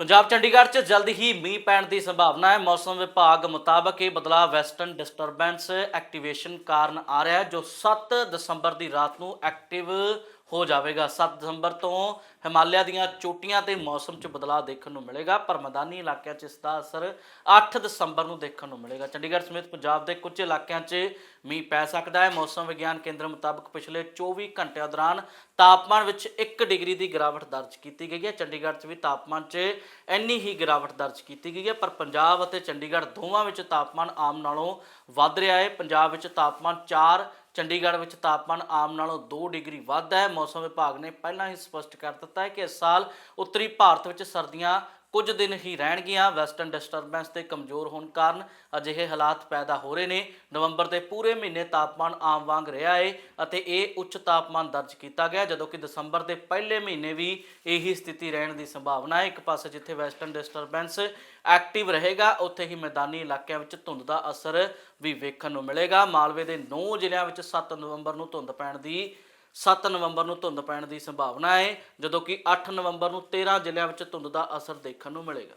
ਪੰਜਾਬ ਚੰਡੀਗੜ੍ਹ 'ਚ ਜਲਦ ਹੀ ਮੀਂਹ ਪੈਣ ਦੀ ਸੰਭਾਵਨਾ ਹੈ। ਮੌਸਮ ਵਿਭਾਗ ਮੁਤਾਬਕ ਇਹ ਬਦਲਾਅ ਵੈਸਟਰਨ ਡਿਸਟਰਬੈਂਸ ਐਕਟੀਵੇਸ਼ਨ ਕਾਰਨ ਆ ਰਿਹਾ ਹੈ, ਜੋ 7 ਦਸੰਬਰ ਦੀ ਰਾਤ ਨੂੰ ਐਕਟਿਵ ਹੋ ਜਾਵੇਗਾ। 7 ਦਸੰਬਰ ਤੋਂ ਹਿਮਾਲਿਆ ਦੀਆਂ ਚੋਟੀਆਂ ਤੇ ਮੌਸਮ 'ਚ ਬਦਲਾਅ ਦੇਖਣ ਨੂੰ ਮਿਲੇਗਾ, ਪਰ ਮੈਦਾਨੀ ਇਲਾਕਿਆਂ 'ਚ ਇਸ ਦਾ ਅਸਰ 8 ਦਸੰਬਰ ਨੂੰ ਦੇਖਣ ਨੂੰ ਮਿਲੇਗਾ। ਚੰਡੀਗੜ੍ਹ ਸਮੇਤ ਪੰਜਾਬ ਦੇ ਕੁਝ ਇਲਾਕਿਆਂ 'ਚ ਮੀਂਹ ਪੈ ਸਕਦਾ ਹੈ। ਮੌਸਮ ਵਿਗਿਆਨ ਕੇਂਦਰ ਮੁਤਾਬਕ ਪਿਛਲੇ 24 ਘੰਟਿਆਂ ਦੌਰਾਨ ਤਾਪਮਾਨ ਵਿੱਚ 1 ਡਿਗਰੀ ਦੀ ਗਿਰਾਵਟ ਦਰਜ ਕੀਤੀ ਗਈ ਹੈ। ਚੰਡੀਗੜ੍ਹ 'ਚ ਵੀ ਤਾਪਮਾਨ 'ਚ ਇੰਨੀ ਹੀ ਗਿਰਾਵਟ ਦਰਜ ਕੀਤੀ ਗਈ ਹੈ, ਪਰ ਪੰਜਾਬ ਅਤੇ ਚੰਡੀਗੜ੍ਹ ਦੋਵਾਂ ਵਿੱਚ ਤਾਪਮਾਨ ਆਮ ਨਾਲੋਂ ਵੱਧ ਰਿਹਾ ਹੈ। ਪੰਜਾਬ ਵਿੱਚ ਤਾਪਮਾਨ 4 ਚੰਡੀਗੜ੍ਹ ਵਿੱਚ ਤਾਪਮਾਨ ਆਮ ਨਾਲੋਂ 2 ਡਿਗਰੀ ਵੱਧ ਹੈ। ਮੌਸਮ ਵਿਭਾਗ ਨੇ ਪਹਿਲਾਂ ਹੀ ਸਪਸ਼ਟ ਕਰ ਦਿੱਤਾ ਹੈ ਕਿ ਇਸ ਸਾਲ ਉੱਤਰੀ ਭਾਰਤ ਵਿੱਚ ਸਰਦੀਆਂ ਕੁਝ ਦਿਨ ਹੀ ਰਹਿਣਗੀਆਂ। ਵੈਸਟਰਨ ਡਿਸਟਰਬੈਂਸ 'ਤੇ ਕਮਜ਼ੋਰ ਹੋਣ ਕਾਰਨ ਅਜਿਹੇ ਹਾਲਾਤ ਪੈਦਾ ਹੋ ਰਹੇ ਨੇ। ਨਵੰਬਰ ਦੇ ਪੂਰੇ ਮਹੀਨੇ ਤਾਪਮਾਨ ਆਮ ਵਾਂਗ ਰਿਹਾ ਏ ਅਤੇ ਇਹ ਉੱਚ ਤਾਪਮਾਨ ਦਰਜ ਕੀਤਾ ਗਿਆ, ਜਦੋਂ ਕਿ ਦਸੰਬਰ ਦੇ ਪਹਿਲੇ ਮਹੀਨੇ ਵੀ ਇਹੀ ਸਥਿਤੀ ਰਹਿਣ ਦੀ ਸੰਭਾਵਨਾ ਹੈ ਇੱਕ ਪਾਸੇ ਜਿੱਥੇ ਵੈਸਟਰਨ ਡਿਸਟਰਬੈਂਸ ਐਕਟਿਵ ਰਹੇਗਾ, ਉੱਥੇ ਹੀ ਮੈਦਾਨੀ ਇਲਾਕਿਆਂ ਵਿੱਚ ਧੁੰਦ ਦਾ ਅਸਰ ਵੀ ਵੇਖਣ ਨੂੰ ਮਿਲੇਗਾ। ਮਾਲਵੇ ਦੇ 9 ਜ਼ਿਲ੍ਹਿਆਂ ਵਿੱਚ 7 ਨਵੰਬਰ ਨੂੰ ਧੁੰਦ ਪੈਣ ਦੀ 7 ਨਵੰਬਰ ਨੂੰ ਧੁੰਦ ਪੈਣ ਦੀ ਸੰਭਾਵਨਾ ਹੈ, ਜਦੋਂ ਕਿ 8 ਨਵੰਬਰ ਨੂੰ 13 ਜ਼ਿਲ੍ਹਿਆਂ ਵਿੱਚ ਧੁੰਦ ਦਾ ਅਸਰ ਦੇਖਣ ਨੂੰ ਮਿਲੇਗਾ।